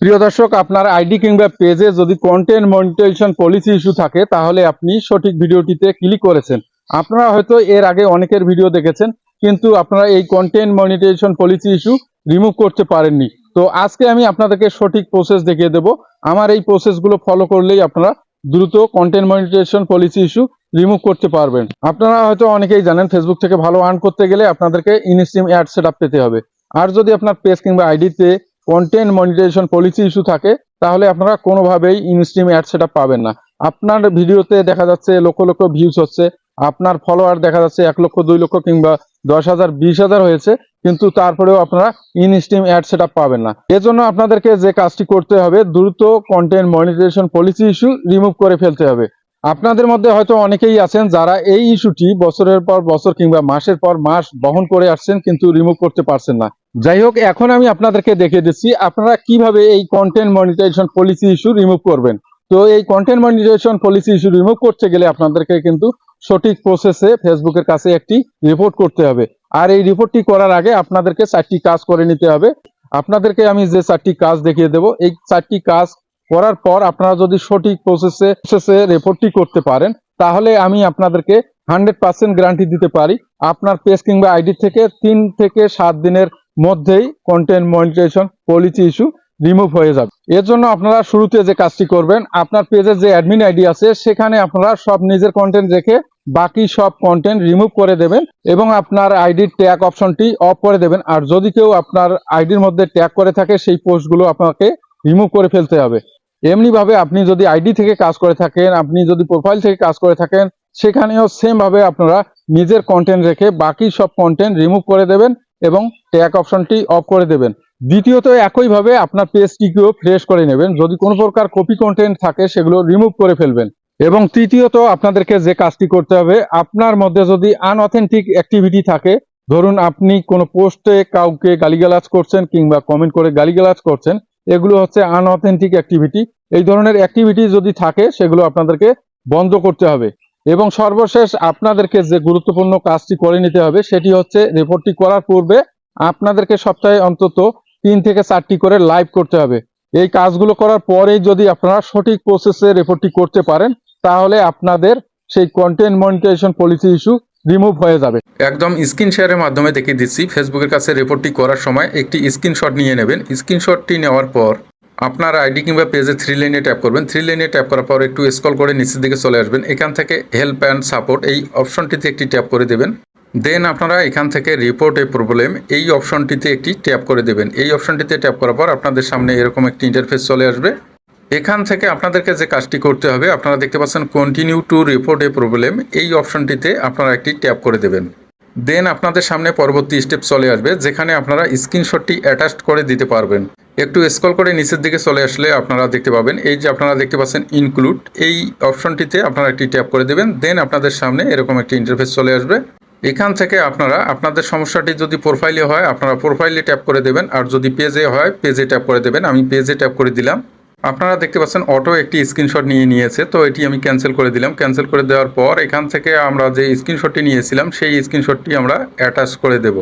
প্রিয় দর্শক, আপনার আইডি কিংবা পেজে যদি কন্টেন্ট মনিটাইজেশন পলিসি ইস্যু থাকে, তাহলে আপনি সঠিক ভিডিওটিতে ক্লিক করেছেন। আপনারা হয়তো এর আগে অনেকের ভিডিও দেখেছেন, কিন্তু আপনারা এই content monetisation policy issue remove করতে পারেননি। তো আজকে আমি আপনাদেরকে সঠিক প্রসেস দেখিয়ে দেব। আমার এই প্রসেসগুলো ফলো করলেই আপনারা দ্রুত content monetisation policy issue remove করতে পারবেন। আপনারা হয়তো অনেকেই জানেন ফেসবুক থেকে ভালো আর্ন করতে গেলে আপনাদেরকে ইনস্ট্রিম অ্যাড সেট পেতে হবে। আর যদি আপনার পেজ কিংবা আইডিতে কন্টেন্ট মনিটাইজেশন পলিসি ইস্যু থাকে, তাহলে আপনারা কোনোভাবেই ইনস্ট্রিম অ্যাড সেট পাবেন না। আপনার ভিডিওতে দেখা যাচ্ছে লক্ষ লক্ষ ভিউজ হচ্ছে, আপনার ফলোয়ার দেখা যাচ্ছে এক লক্ষ, দুই লক্ষ কিংবা দশ হাজার, বিশ হাজার হয়েছে, কিন্তু তারপরেও আপনারা ইনস্ট্রিম অ্যাড সেট পাবেন না। এজন্য আপনাদেরকে যে কাজটি করতে হবে, দ্রুত content monetisation policy issue remove করে ফেলতে হবে। আপনাদের মধ্যে হয়তো অনেকেই আছেন যারা এই ইস্যুটি বছরের পর বছর কিংবা মাসের পর মাস বহন করে আসছেন, কিন্তু রিমুভ করতে পারছেন না। যাই হোক, এখন আমি আপনাদেরকে দেখিয়ে দিচ্ছি, আপনারা কীভাবে এই content monetisation policy issue remove করবেন। তো এই content monetisation policy issue remove করতে গেলে আপনাদেরকে কিন্তু সঠিক প্রসেসে ফেসবুকের কাছে একটি রিপোর্ট করতে হবে। আর এই রিপোর্টটি করার আগে আপনাদেরকে চারটি কাজ করে নিতে হবে। আপনাদেরকে আমি যে চারটি কাজ দেখিয়ে দেব, এই চারটি কাজ করার পর আপনারা যদি সঠিক প্রসেসে প্রসেসে রিপোর্টটি করতে পারেন, তাহলে আমি আপনাদেরকে হান্ড্রেড পার্সেন্ট গ্যারান্টি দিতে পারি। আপনার পেজ কিংবা আইডি থেকে তিন থেকে সাত দিনের মধ্যেই content monetisation policy issue remove হয়ে যাবে। এর জন্য আপনারা শুরুতে যে কাজটি করবেন, আপনার পেজের যে অ্যাডমিন আইডি আছে, সেখানে আপনারা সব নিজের কন্টেন্ট রেখে বাকি সব কন্টেন্ট রিমুভ করে দেবেন এবং আপনার আইডির ট্যাগ অপশনটি অফ করে দেবেন। আর যদি কেউ আপনার আইডির মধ্যে ট্যাগ করে থাকে, সেই পোস্টগুলো আপনাকে রিমুভ করে ফেলতে হবে। এমনিভাবে আপনি যদি আইডি থেকে কাজ করে থাকেন, আপনি যদি প্রোফাইল থেকে কাজ করে থাকেন, সেখানেও সেমভাবে আপনারা নিজের কন্টেন্ট রেখে বাকি সব কন্টেন্ট রিমুভ করে দেবেন। এবং ট্যাগ অপশনটি অফ করে দেবেন। দ্বিতীয়ত, একইভাবে আপনার পেজটিকেও ফ্রেশ করে নেবেন। যদি কোনো প্রকার কপি কন্টেন্ট থাকে, সেগুলো রিমুভ করে ফেলবেন। এবং তৃতীয়ত, আপনাদেরকে যে কাজটি করতে হবে, আপনার মধ্যে যদি আনঅথেন্টিক অ্যাক্টিভিটি থাকে, ধরুন আপনি কোনো পোস্টে কাউকে গালিগালাজ করছেন কিংবা কমেন্ট করে গালিগালাজ করছেন, এগুলো হচ্ছে আনঅথেন্টিক অ্যাক্টিভিটি এই ধরনের অ্যাক্টিভিটি যদি থাকে, সেগুলো আপনাদেরকে বন্ধ করতে হবে। এবং সর্বশেষ আপনাদেরকে যে গুরুত্বপূর্ণ কাজটি করে নিতে হবে, সেটি হচ্ছে রিপোর্টটি করার পূর্বে আপনাদেরকে সপ্তাহে অন্তত তিন থেকে চারটি করে লাইভ করতে হবে। এই কাজগুলো করার পরেই যদি আপনারা সঠিক প্রসেসে রিপোর্টটি করতে পারেন, তাহলে আপনাদের সেই content monetisation policy issue remove হয়ে যাবে। একদম স্ক্রিন শেয়ারের মাধ্যমে দেখিয়ে দিচ্ছি। ফেসবুকের কাছে রিপোর্টটি করার সময় একটি স্ক্রিনশট নিয়ে নেবেন। স্ক্রিনশটটি নেওয়ার পর আপনার আইডি কিংবা পেজে থ্রি লাইনে ট্যাপ করবেন। থ্রি লাইনে ট্যাপ করার পর একটু স্ক্রল করে নিচের দিকে চলে আসবেন। এখান থেকে হেল্প অ্যান্ড সাপোর্ট এই অপশনটিতে একটি ট্যাপ করে দেবেন। দেন আপনারা এখান থেকে রিপোর্ট এ প্রবলেম এই অপশনটিতে একটি ট্যাপ করে দেবেন। এই অপশনটিতে ট্যাপ করার পর আপনাদের সামনে এরকম একটি ইন্টারফেস চলে আসবে। এখান থেকে আপনাদেরকে যে কাজটি করতে হবে, আপনারা দেখতে পাচ্ছেন continue to report a problem এই অপশনটিতে আপনারা একটি ট্যাপ করে দেবেন। দেন আপনাদের সামনে পরবর্তী স্টেপ চলে আসবে, যেখানে আপনারা স্ক্রিনশটটি অ্যাটাচ করে দিতে পারবেন। একটু স্ক্রল করে নিচের দিকে চলে আসলে আপনারা দেখতে পাবেন। এই যে আপনারা দেখতে পাচ্ছেন ইনক্লুড এই অপশনটিতে আপনারা একটি ট্যাপ করে দেবেন দেন আপনাদের সামনে এরকম একটি ইন্টারফেস চলে আসবে। এখান থেকে আপনারা, আপনাদের সমস্যাটি যদি প্রোফাইলে হয়, আপনারা প্রোফাইলে ট্যাপ করে দেবেন, আর যদি পেজে হয় পেজে ট্যাপ করে দেবেন। আমি পেজে ট্যাপ করে দিলাম। আপনারা দেখতে পাচ্ছেন অটো একটি স্ক্রিনশট নিয়ে নিয়েছে, তো এটি আমি ক্যান্সেল করে দিলাম। ক্যান্সেল করে দেওয়ার পর এখান থেকে আমরা যে স্ক্রিনশটটি নিয়েছিলাম, সেই স্ক্রিনশটটি আমরা অ্যাটাচ করে দেব।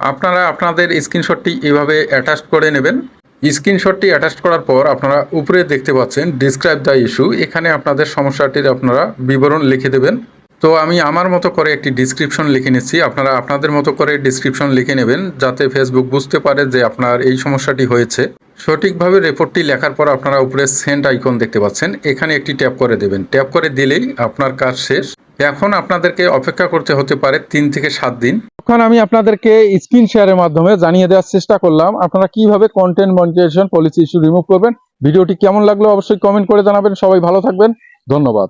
আপনারা আপনাদের স্ক্রিনশটটি এভাবে অ্যাটাচ করে নেবেন। স্ক্রিনশটটি অ্যাটাচ করার পর আপনারা উপরে দেখতে পাচ্ছেন ডিসক্রাইব দ্য ইস্যু এখানে আপনাদের সমস্যাটির আপনারা বিবরণ লিখে দেবেন। তো আমি আমার মতো করে একটি ডিসক্রিপশন লিখে নিচ্ছি। আপনারা আপনাদের মতো করে ডিসক্রিপশন লিখে নেবেন, যাতে ফেসবুক বুঝতে পারে যে আপনার এই সমস্যাটি হয়েছে। সঠিকভাবে রিপোর্টটি লেখার পর আপনারা উপরে সেন্ড আইকন দেখতে পাচ্ছেন। এখানে একটি ট্যাপ করে দেবেন। ট্যাপ করে দিলেই আপনার কাজ শেষ। এখন আপনাদেরকে অপেক্ষা করতে হতে পারে তিন থেকে সাত দিন। এখন আমি আপনাদেরকে স্ক্রিন শেয়ারের মাধ্যমে জানিয়ে দেওয়ার চেষ্টা করলাম। আপনারা কীভাবে content monetisation policy issue remove করবেন? ভিডিওটি কেমন লাগল অবশ্যই কমেন্ট করে জানাবেন। সবাই ভালো থাকবেন। ধন্যবাদ।